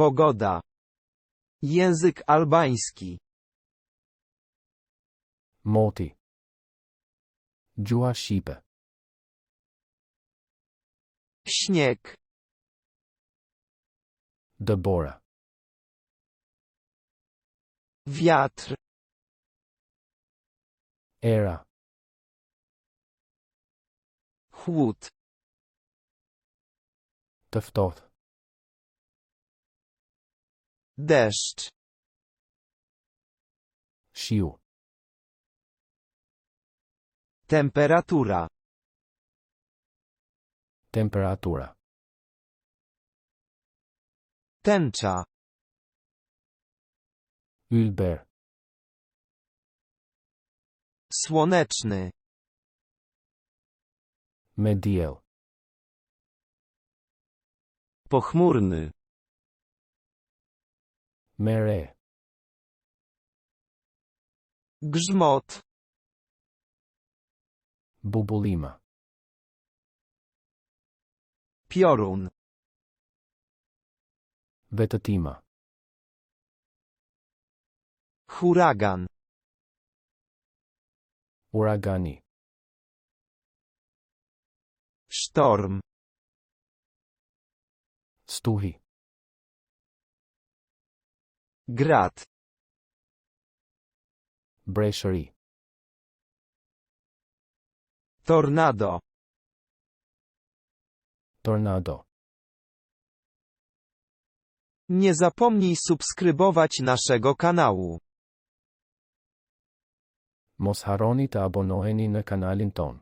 Pogoda. Język albański. Moti. Gjua shqipe. Śnieg. Dëbora. Wiatr. Era. Chłód. Të ftohtë. Deszcz. Shiu. Temperatura. Temperatura. Tęcza. Ylber. Słoneczny. Mediel. Pochmurny. Mere. Grzmot. Bubulima. Piorun. Vetëtima. Huragan. Uragani. Sztorm. Stuhi. Grad. Breshëri. Tornado. Tornado. Nie zapomnij subskrybować naszego kanału. Mos harroni të abonoheni në kanalin ton.